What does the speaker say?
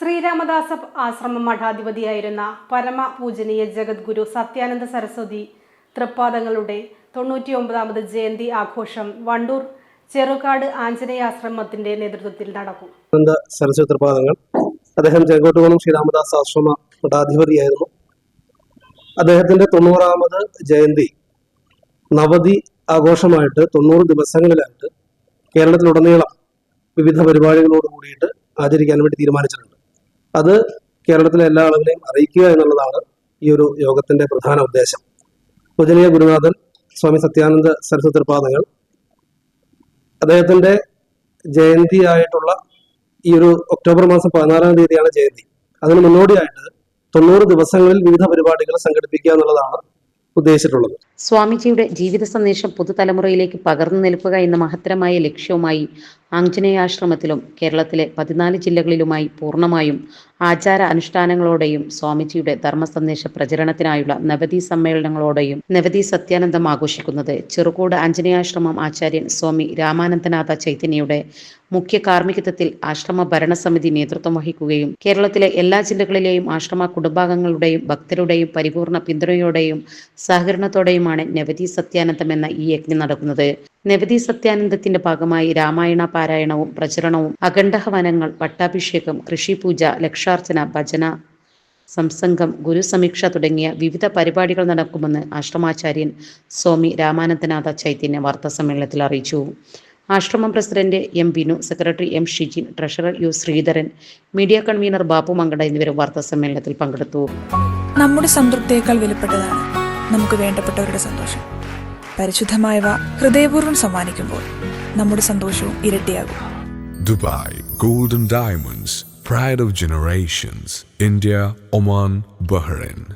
ശ്രീരാമദാസ ആശ്രമ മഠാധിപതിയായിരുന്ന പരമ പൂജനീയ ജഗദ്ഗുരു സത്യാനന്ദ സരസ്വതി തൃപ്പാദങ്ങളുടെ തൊണ്ണൂറ്റിയൊമ്പതാമത് ജയന്തി ആഘോഷം വണ്ടൂർ ചെറുകാട് ആഞ്ജനേയാശ്രമത്തിന്റെ നേതൃത്വത്തിൽ നടക്കും. സരസ്വതി തൃപ്പാദങ്ങൾ. അദ്ദേഹം ചെങ്കോട്ടുകുളം ശ്രീരാമദാസ് ആശ്രമ മഠാധിപതിയായിരുന്നു. അദ്ദേഹത്തിന്റെ തൊണ്ണൂറാമത് ജയന്തി നവതി ആഘോഷമായിട്ട് തൊണ്ണൂറ് ദിവസങ്ങളിലായിട്ട് കേരളത്തിലുടനീളം വിവിധ പരിപാടികളോട് കൂടിയിട്ട് ആചരിക്കാൻ വേണ്ടി തീരുമാനിച്ചിട്ടുണ്ട്. അത് കേരളത്തിലെ എല്ലാ ആളുകളെയും അറിയിക്കുക എന്നുള്ളതാണ് ഈ ഒരു യോഗത്തിന്റെ പ്രധാന ഉദ്ദേശം. പൂജനീയ ഗുരുനാഥൻ സ്വാമി സത്യാനന്ദ സരസ്വതി തൃപാദങ്ങൾ അദ്ദേഹത്തിന്റെ ജയന്തിയായിട്ടുള്ള ഈ ഒരു ഒക്ടോബർ മാസം പതിനാറാം തീയതിയാണ് ജയന്തി. അതിന് മുന്നോടിയായിട്ട് തൊണ്ണൂറ് ദിവസങ്ങളിൽ വിവിധ പരിപാടികൾ സംഘടിപ്പിക്കുക എന്നുള്ളതാണ് ഉദ്ദേശിച്ചിട്ടുള്ളത്. സ്വാമിജിയുടെ ജീവിത സന്ദേശം പുതുതലമുറയിലേക്ക് പകർന്നു നൽകുക എന്ന മഹത്തരമായ ലക്ഷ്യവുമായി ആഞ്ജനേയാശ്രമത്തിലും കേരളത്തിലെ പതിനാല് ജില്ലകളിലുമായി പൂർണമായും ആചാര അനുഷ്ഠാനങ്ങളോടെയും സ്വാമിജിയുടെ ധർമ്മ സന്ദേശ പ്രചരണത്തിനായുള്ള നവതി സമ്മേളനങ്ങളോടെയും നവതി സത്യാനന്ദം ആഘോഷിക്കുന്നത് ചെറുകോട് ആഞ്ജനേയാശ്രമം ആചാര്യൻ സ്വാമി രാമാനന്ദനാഥ ചൈതന്യയുടെ മുഖ്യ കാർമ്മികത്വത്തിൽ ആശ്രമ ഭരണസമിതി നേതൃത്വം വഹിക്കുകയും കേരളത്തിലെ എല്ലാ ജില്ലകളിലെയും ആശ്രമ കുടുംബാംഗങ്ങളുടെയും ഭക്തരുടെയും പരിപൂർണ പിന്തുണയോടെയും സഹകരണത്തോടെയുമാണ് നവതി സത്യാനന്ദം എന്ന ഈ യജ്ഞം നടക്കുന്നത്. നവതി സത്യാനന്ദത്തിന്റെ ഭാഗമായി രാമായണ പാരായണവും പ്രചരണവും അഖണ്ഡഹവനങ്ങൾ പട്ടാഭിഷേകം കൃഷിപൂജ ലക്ഷാർച്ചന ഭജന സംസംഗം ഗുരുസമീക്ഷ തുടങ്ങിയ വിവിധ പരിപാടികൾ നടക്കുമെന്ന് ആശ്രമാചാര്യൻ സ്വാമി രാമാനന്ദനാഥ ചൈതന്യ വാർത്താ സമ്മേളനത്തിൽ അറിയിച്ചു. ആശ്രമം president M Binu secretary M Shijin treasurer U Sreedharan media convener Bappu Mankada എന്നിവർ വാർത്താ സമ്മേളനത്തിൽ പങ്കെടുത്തു. നമ്മുടെ സംതൃപ്തിയേക്കാൾ വിലപ്പെട്ടതാണ് നമുക്ക് വേണ്ടപ്പെട്ടവരുടെ സന്തോഷം. പരിശുദ്ധമായവ ഹൃദയപൂർവം സമ്മാനിക്കുമ്പോൾ നമ്മുടെ സന്തോഷവും ഇരട്ടിയാകും. Dubai golden diamonds pride of generations India Oman Bahrain.